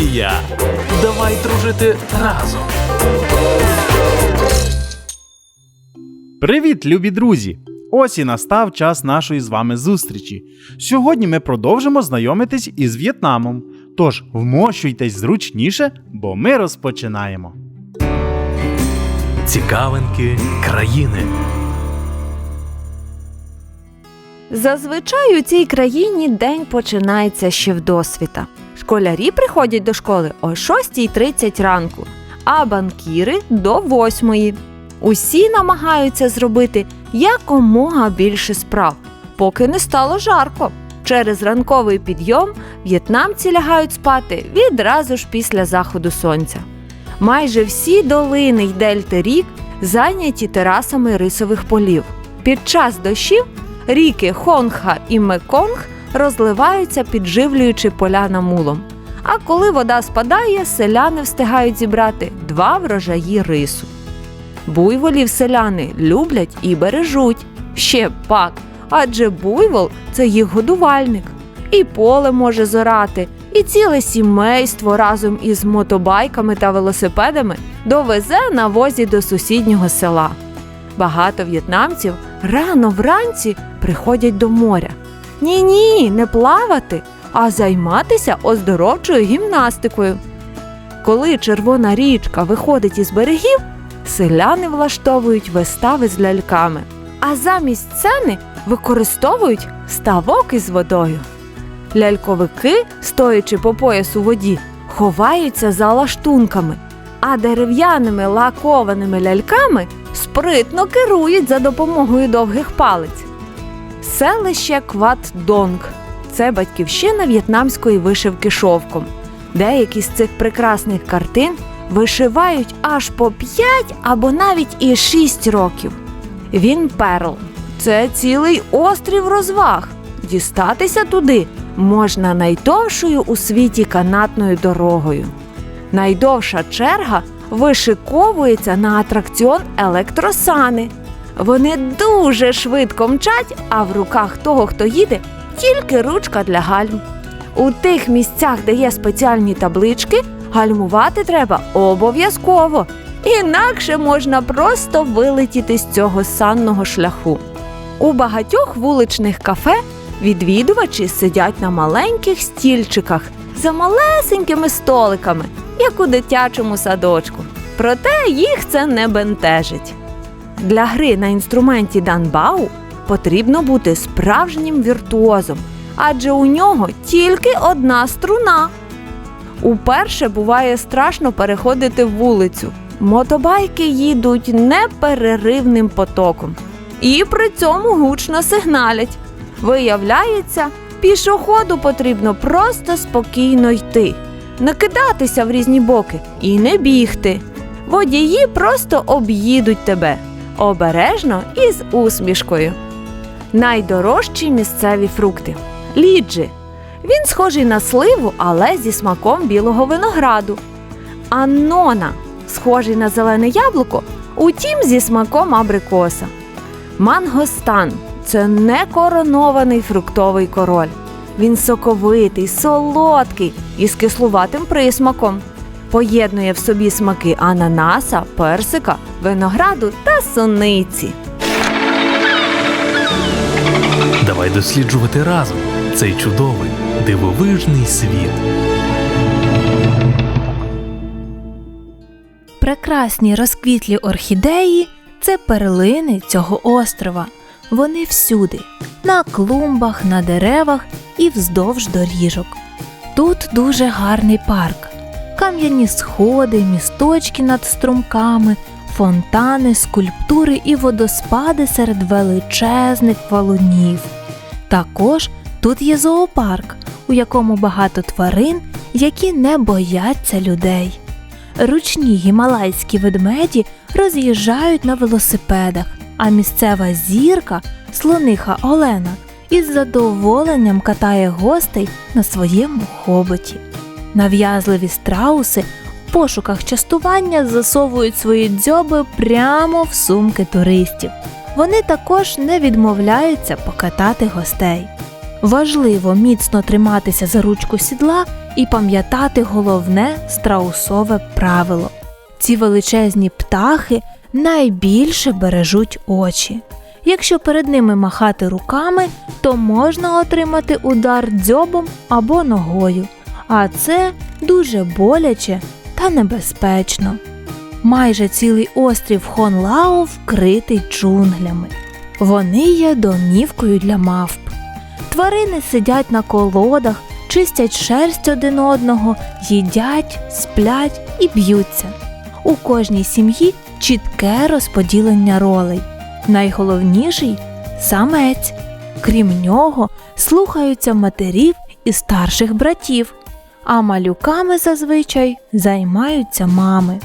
водія. Давай дружити разом. Привіт, любі друзі! Ось і настав час нашої з вами зустрічі. Сьогодні ми продовжимо знайомитись із В'єтнамом. Тож вмощуйтесь зручніше, бо ми розпочинаємо. Цікавинки країни. Зазвичай у цій країні день починається ще в досвіта. Школярі приходять до школи о 6.30 ранку, а банкіри до 8. Усі намагаються зробити якомога більше справ, поки не стало жарко. Через ранковий підйом в'єтнамці лягають спати відразу ж після заходу сонця. Майже всі долини й дельти рік зайняті терасами рисових полів. Під час дощів ріки Хонха і Меконг розливаються, підживлюючи поля намулом. А коли вода спадає, селяни встигають зібрати два врожаї рису. Буйволів селяни люблять і бережуть. Ще пак, адже буйвол це їх годувальник. І поле може зорати, і ціле сімейство разом із мотобайками та велосипедами довезе на возі до сусіднього села. Багато в'єтнамців рано вранці приходять до моря. Ні, ні, не плавати, а займатися оздоровчою гімнастикою. Коли червона річка виходить із берегів, селяни влаштовують вистави з ляльками, а замість сцени використовують ставок із водою. Ляльковики, стоячи по пояс у воді, ховаються за лаштунками, а дерев'яними лакованими ляльками спритно керують за допомогою довгих палиць. Селище Кват-Донг – це батьківщина в'єтнамської вишивки шовком. Деякі з цих прекрасних картин вишивають аж по 5 або навіть і 6 років. Він перл це цілий острів розваг. Дістатися туди можна найдовшою у світі канатною дорогою. Найдовша черга вишиковується на атракціон електросани. Вони дуже швидко мчать, а в руках того, хто їде, тільки ручка для гальм. У тих місцях, де є спеціальні таблички, гальмувати треба обов'язково. Інакше можна просто вилетіти з цього санного шляху. У багатьох вуличних кафе відвідувачі сидять на маленьких стільчиках за малесенькими столиками, як у дитячому садочку. Проте їх це не бентежить. Для гри на інструменті данбау потрібно бути справжнім віртуозом, адже у нього тільки одна струна. Уперше буває страшно переходити вулицю. Мотобайки їдуть непереривним потоком і при цьому гучно сигналять. Виявляється, пішоходу потрібно просто спокійно йти, не кидатися в різні боки і не бігти. Водії просто об'їдуть тебе обережно і з усмішкою. Найдорожчі місцеві фрукти ліджі. Він схожий на сливу, але зі смаком білого винограду. Аннона схожий на зелене яблуко, утім зі смаком абрикоса. Мангостан це некоронований фруктовий король. Він соковитий, солодкий і з кислуватим присмаком. Поєднує в собі смаки ананаса, персика, винограду та суниці. Давай досліджувати разом цей чудовий дивовижний світ. Прекрасні розквітлі орхідеї це перлини цього острова. Вони всюди, на клумбах, на деревах і вздовж доріжок. Тут дуже гарний парк. Кам'яні сходи, місточки над струмками, фонтани, скульптури і водоспади серед величезних валунів. Також тут є зоопарк, у якому багато тварин, які не бояться людей. Ручні гімалайські ведмеді роз'їжджають на велосипедах, а місцева зірка, слониха Олена, із задоволенням катає гостей на своєму хоботі. Нав'язливі страуси в пошуках частування засовують свої дзьоби прямо в сумки туристів. Вони також не відмовляються покатати гостей. Важливо міцно триматися за ручку сідла і пам'ятати головне страусове правило. Ці величезні птахи найбільше бережуть очі. Якщо перед ними махати руками, то можна отримати удар дзьобом або ногою, а це дуже боляче та небезпечно. Майже цілий острів Хонлао вкритий джунглями. Вони є домівкою для мавп. Тварини сидять на колодах, чистять шерсть один одного, їдять, сплять і б'ються. У кожній сім'ї чітке розподілення ролей. Найголовніший самець. Крім нього, слухаються матерів і старших братів, а малюками зазвичай займаються мами.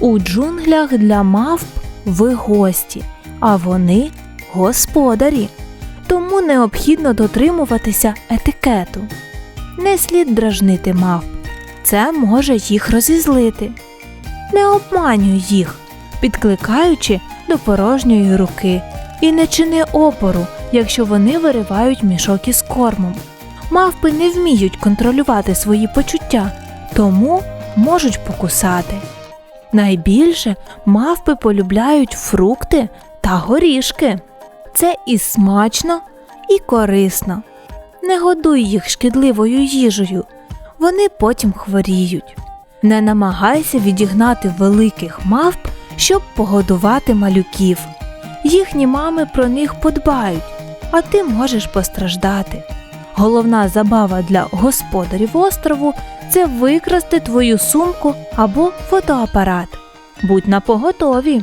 У джунглях для мавп ви гості, а вони господарі. Тому необхідно дотримуватися етикету. Не слід дражнити мавп, це може їх розізлити. Не обманюй їх, підкликаючи до порожньої руки, і не чини опору, якщо вони виривають мішок із кормом. Мавпи не вміють контролювати свої почуття, тому можуть покусати. Найбільше мавпи полюбляють фрукти та горішки. Це і смачно, і корисно. Не годуй їх шкідливою їжею, вони потім хворіють. Не намагайся відігнати великих мавп, щоб погодувати малюків. Їхні мами про них подбають, а ти можеш постраждати. Головна забава для господарів острову це викрасти твою сумку або фотоапарат. Будь напоготові.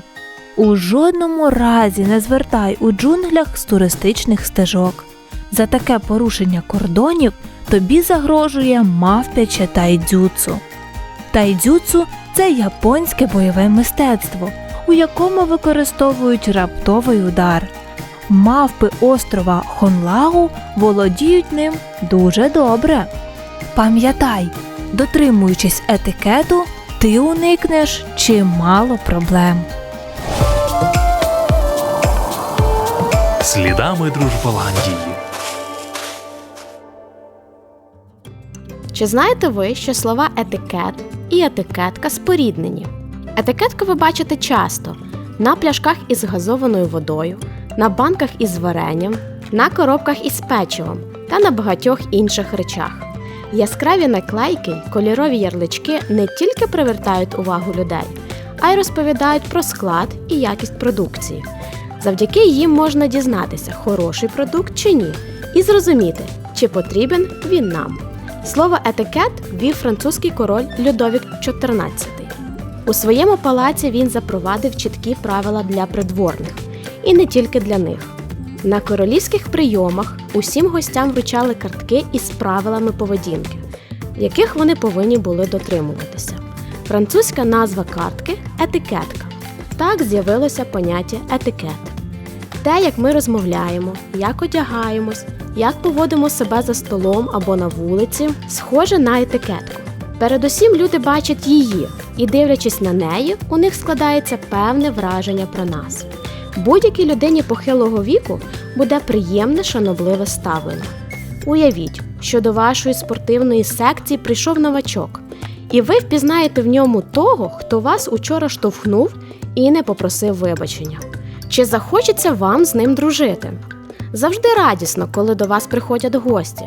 У жодному разі не звертай у джунглях з туристичних стежок. За таке порушення кордонів тобі загрожує мавпяче тайдзюцу. Тайдзюцу це японське бойове мистецтво, у якому використовують раптовий удар. Мавпи острова Хонлагу володіють ним дуже добре. Пам'ятай, дотримуючись етикету, ти уникнеш чимало проблем. Слідами Дружболандії. Чи знаєте ви, що слова етикет і етикетка споріднені? Етикетку ви бачите часто на пляшках із газованою водою, на банках із варенням, на коробках із печивом та на багатьох інших речах. Яскраві наклейки, кольорові ярлички не тільки привертають увагу людей, а й розповідають про склад і якість продукції. Завдяки їм можна дізнатися, хороший продукт чи ні, і зрозуміти, чи потрібен він нам. Слово етикет ввів французький король Людовік XIV. У своєму палаці він запровадив чіткі правила для придворних, і не тільки для них. На королівських прийомах усім гостям вручали картки із правилами поведінки, яких вони повинні були дотримуватися. Французька назва картки етикетка. Так з'явилося поняття етикет. Те, як ми розмовляємо, як одягаємось, як поводимо себе за столом або на вулиці, схоже на етикетку. Передусім люди бачать її, і, дивлячись на неї, у них складається певне враження про нас. Будь-якій людині похилого віку буде приємне шанобливе ставлення. Уявіть, що до вашої спортивної секції прийшов новачок, і ви впізнаєте в ньому того, хто вас учора штовхнув і не попросив вибачення. Чи захочеться вам з ним дружити? Завжди радісно, коли до вас приходять гості.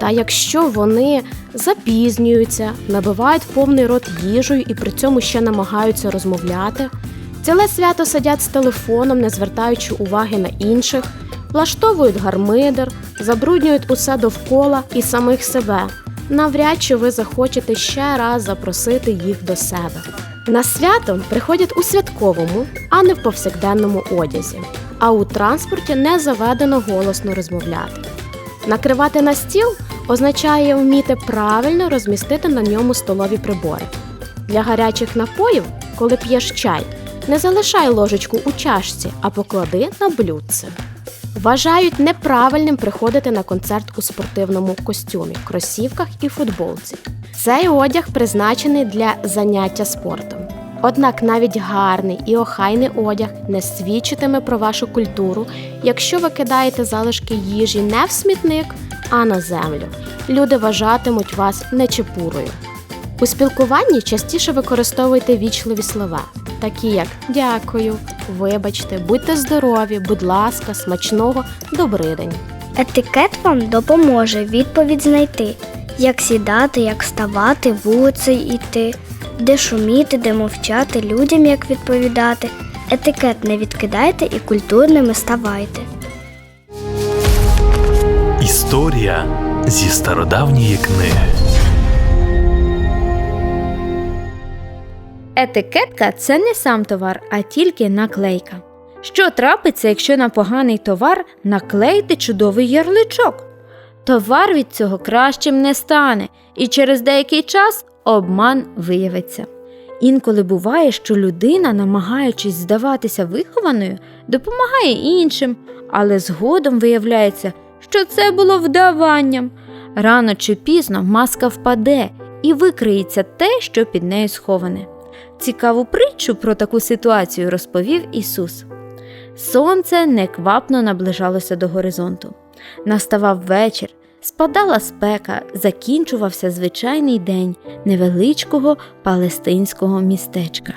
Та якщо вони запізнюються, набивають повний рот їжею і при цьому ще намагаються розмовляти, ціле свято сидять з телефоном, не звертаючи уваги на інших, влаштовують гармидер, забруднюють усе довкола і самих себе. Навряд чи ви захочете ще раз запросити їх до себе. На свято приходять у святковому, а не в повсякденному одязі. А у транспорті не заведено голосно розмовляти. Накривати на стіл означає вміти правильно розмістити на ньому столові прибори. Для гарячих напоїв, коли п'єш чай, не залишай ложечку у чашці, а поклади на блюдце. Вважають неправильним приходити на концерт у спортивному костюмі, кросівках і футболці. Цей одяг призначений для заняття спортом. Однак навіть гарний і охайний одяг не свідчитиме про вашу культуру, якщо ви кидаєте залишки їжі не в смітник, а на землю. Люди вважатимуть вас нечепурою. У спілкуванні частіше використовуйте вічливі слова, такі як дякую, вибачте, будьте здорові, будь ласка, смачного, добрий день. Етикет вам допоможе відповідь знайти, як сідати, як ставати, вулицею йти, де шуміти, де мовчати, людям як відповідати. Етикет не відкидайте і культурними ставайте. Історія зі стародавньої книги. Етикетка це не сам товар, а тільки наклейка. Що трапиться, якщо на поганий товар наклеїти чудовий ярличок? Товар від цього кращим не стане, і через деякий час обман виявиться. Інколи буває, що людина, намагаючись здаватися вихованою, допомагає іншим, але згодом виявляється, що це було вдаванням. Рано чи пізно маска впаде і викриється те, що під нею сховане. Цікаву притчу про таку ситуацію розповів Ісус. Сонце неквапно наближалося до горизонту. Наставав вечір, спадала спека, закінчувався звичайний день невеличкого палестинського містечка.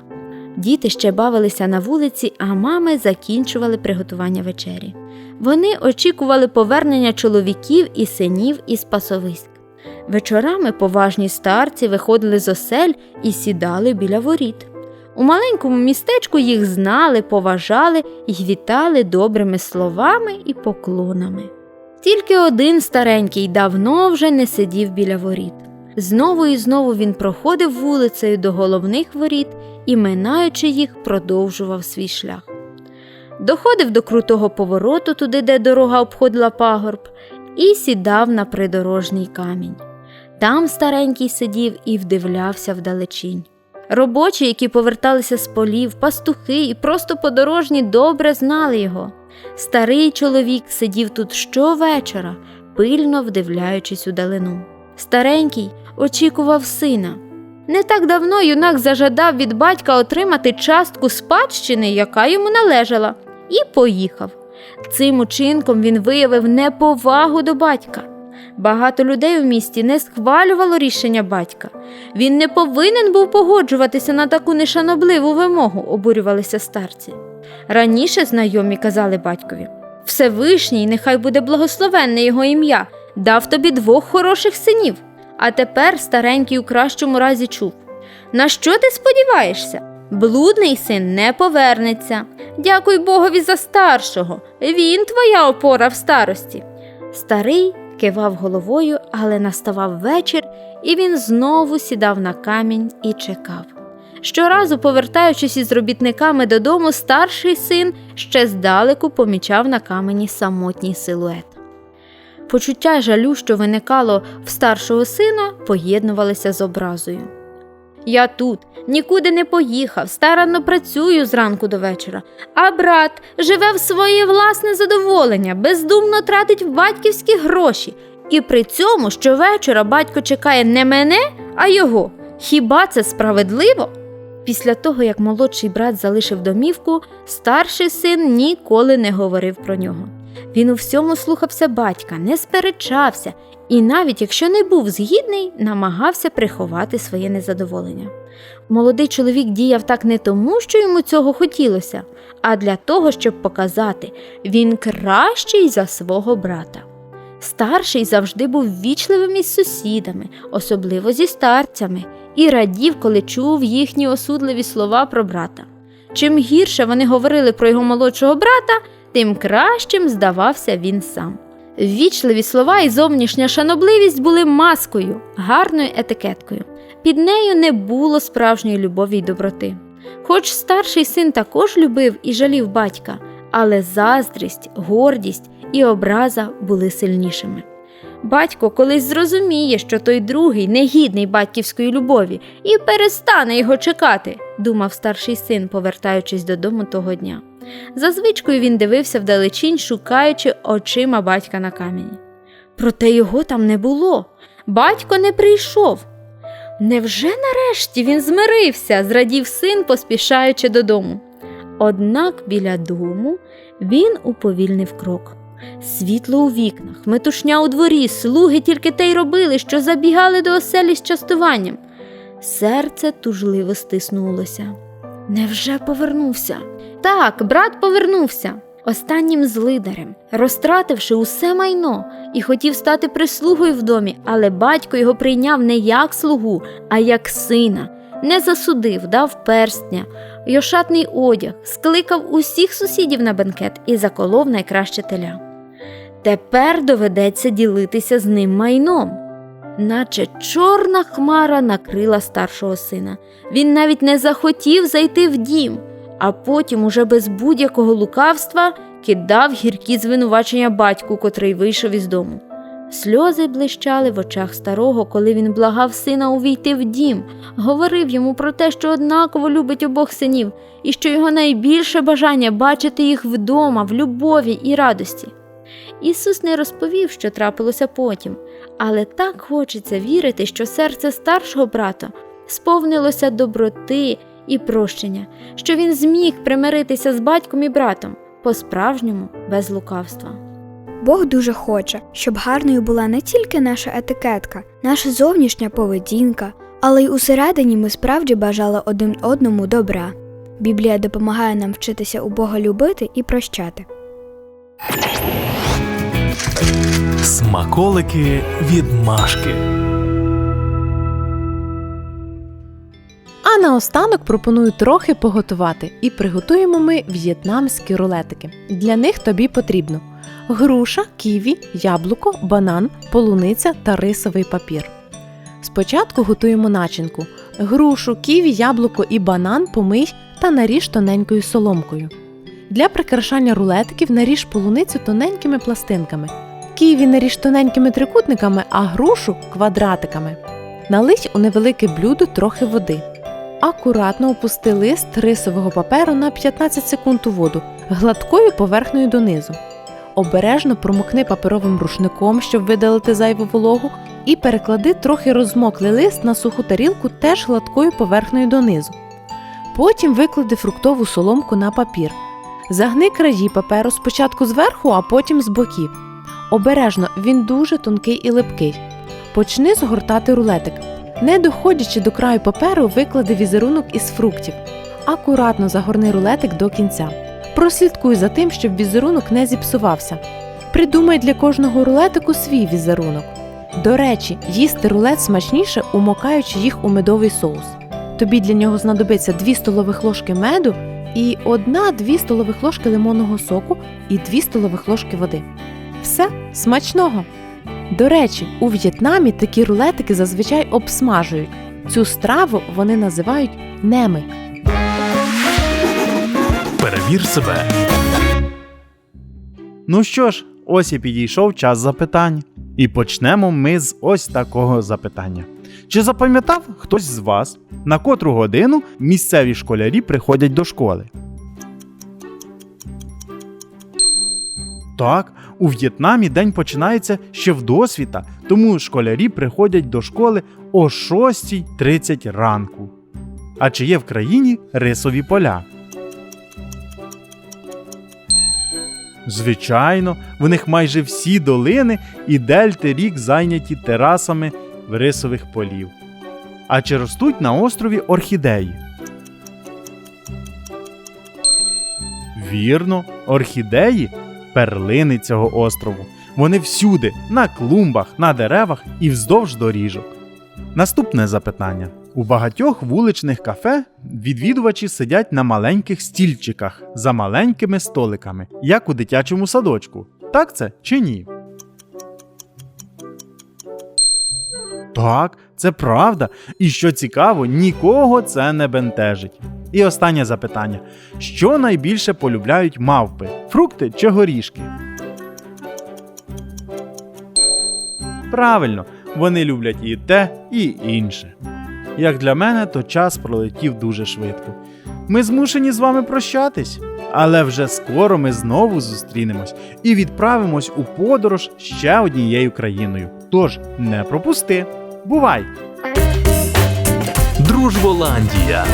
Діти ще бавилися на вулиці, а мами закінчували приготування вечері. Вони очікували повернення чоловіків і синів із пасовиськ. Вечорами поважні старці виходили з осель і сідали біля воріт. У маленькому містечку їх знали, поважали і вітали добрими словами і поклонами. Тільки один старенький давно вже не сидів біля воріт. Знову і знову він проходив вулицею до головних воріт і, минаючи їх, продовжував свій шлях. Доходив до крутого повороту, туди, де дорога обходила пагорб, і сідав на придорожній камінь. Там старенький сидів і вдивлявся вдалечінь. Робочі, які поверталися з полів, пастухи і просто подорожні добре знали його. Старий чоловік сидів тут щовечора, пильно вдивляючись у далину. Старенький очікував сина. Не так давно юнак зажадав від батька отримати частку спадщини, яка йому належала, і поїхав. Цим учинком він виявив неповагу до батька. Багато людей у місті не схвалювало рішення батька. Він не повинен був погоджуватися на таку нешанобливу вимогу, обурювалися старці. Раніше знайомі казали батькові Всевишній, нехай буде благословенне його ім'я, дав тобі двох хороших синів. А тепер старенький у кращому разі чув. На що ти сподіваєшся? Блудний син не повернеться. Дякуй Богові за старшого. Він твоя опора в старості. Старий кивав головою, але наставав вечір, і він знову сідав на камінь і чекав. Щоразу, повертаючись із робітниками додому, старший син ще здалеку помічав на камені самотній силует. Почуття жалю, що виникало в старшого сина, поєднувалися з образою. Я тут нікуди не поїхав, старанно працюю зранку до вечора, а брат живе в своє власне задоволення, бездумно тратить батьківські гроші. І при цьому щовечора батько чекає не мене, а його. Хіба це справедливо? Після того, як молодший брат залишив домівку, старший син ніколи не говорив про нього. Він у всьому слухався батька, не сперечався і, навіть якщо не був згідний, намагався приховати своє незадоволення. Молодий чоловік діяв так не тому, що йому цього хотілося, а для того, щоб показати, він кращий за свого брата. Старший завжди був ввічливим із сусідами, особливо зі старцями, і радів, коли чув їхні осудливі слова про брата. Чим гірше вони говорили про його молодшого брата, тим кращим здавався він сам. Ввічливі слова і зовнішня шанобливість були маскою, гарною етикеткою. Під нею не було справжньої любові й доброти. Хоч старший син також любив і жалів батька, але заздрість, гордість і образа були сильнішими. Батько колись зрозуміє, що той другий негідний батьківської любові, і перестане його чекати, думав старший син, повертаючись додому того дня. За звичкою він дивився вдалечінь, шукаючи очима батька на камені. Проте його там не було. Батько не прийшов. Невже нарешті він змирився, зрадів син, поспішаючи додому. Однак біля дому він уповільнив крок. Світло у вікнах, метушня у дворі, слуги тільки те й робили, що забігали до оселі з частуванням. Серце тужливо стиснулося. Невже повернувся? Так, брат повернувся. Останнім злидарем, розтративши усе майно, і хотів стати прислугою в домі, але батько його прийняв не як слугу, а як сина, не засудив, дав перстня, й ошатний одяг, скликав усіх сусідів на бенкет і заколов найкраще теля. Тепер доведеться ділитися з ним майном. Наче чорна хмара накрила старшого сина. Він навіть не захотів зайти в дім, а потім, уже без будь-якого лукавства, кидав гіркі звинувачення батьку, котрий вийшов із дому. Сльози блищали в очах старого, коли він благав сина увійти в дім, говорив йому про те, що однаково любить обох синів, і що його найбільше бажання бачити їх вдома, в любові і радості. Ісус не розповів, що трапилося потім, але так хочеться вірити, що серце старшого брата сповнилося доброти і прощення, що він зміг примиритися з батьком і братом по-справжньому без лукавства. Бог дуже хоче, щоб гарною була не тільки наша етикетка, наша зовнішня поведінка, але й усередині ми справді бажали один одному добра. Біблія допомагає нам вчитися у Бога любити і прощати. Смаколики від Машки. А наостанок пропоную трохи поготувати і приготуємо ми в'єтнамські рулетики. Для них тобі потрібно груша, ківі, яблуко, банан, полуниця та рисовий папір. Спочатку готуємо начинку. Грушу, ківі, яблуко і банан помий та наріж тоненькою соломкою. Для прикрашання рулетиків наріж полуницю тоненькими пластинками. Ківі наріж тоненькими трикутниками, а грушу квадратиками. Налий у невелике блюдо трохи води. Акуратно опусти лист рисового паперу на 15 секунд у воду гладкою поверхнею донизу. Обережно промокни паперовим рушником, щоб видалити зайву вологу, і переклади трохи розмоклий лист на суху тарілку теж гладкою поверхнею донизу. Потім виклади фруктову соломку на папір. Загни краї паперу спочатку зверху, а потім з боків. Обережно, він дуже тонкий і липкий. Почни згортати рулетик. Не доходячи до краю паперу, виклади візерунок із фруктів. Акуратно загорни рулетик до кінця. Прослідкуй за тим, щоб візерунок не зіпсувався. Придумай для кожного рулетику свій візерунок. До речі, їсти рулет смачніше, умокаючи їх у медовий соус. Тобі для нього знадобиться 2 столових ложки меду і 1-2 столових ложки лимонного соку і 2 столових ложки води. Все смачного! До речі, у В'єтнамі такі рулетики зазвичай обсмажують. Цю страву вони називають неми. Перевір себе. Ну що ж, ось і підійшов час запитань. І почнемо ми з ось такого запитання. Чи запам'ятав хтось з вас, на котру годину місцеві школярі приходять до школи? Так, у В'єтнамі день починається ще в досвіта, тому школярі приходять до школи о 6.30 ранку. А чи є в країні рисові поля? Звичайно, в них майже всі долини і дельти рік зайняті терасами рисових полів. А чи ростуть на острові орхідеї? Вірно, орхідеї перлини цього острову. Вони всюди, на клумбах, на деревах і вздовж доріжок. Наступне запитання. У багатьох вуличних кафе відвідувачі сидять на маленьких стільчиках за маленькими столиками, як у дитячому садочку. Так це чи ні? Так, це правда. І що цікаво, нікого це не бентежить. І останнє запитання: що найбільше полюбляють мавпи? Фрукти чи горішки? Правильно, вони люблять і те, і інше. Як для мене, то час пролетів дуже швидко. Ми змушені з вами прощатись, але вже скоро ми знову зустрінемось і відправимось у подорож ще однією країною. Тож не пропусти. Бувай! Дружболандія.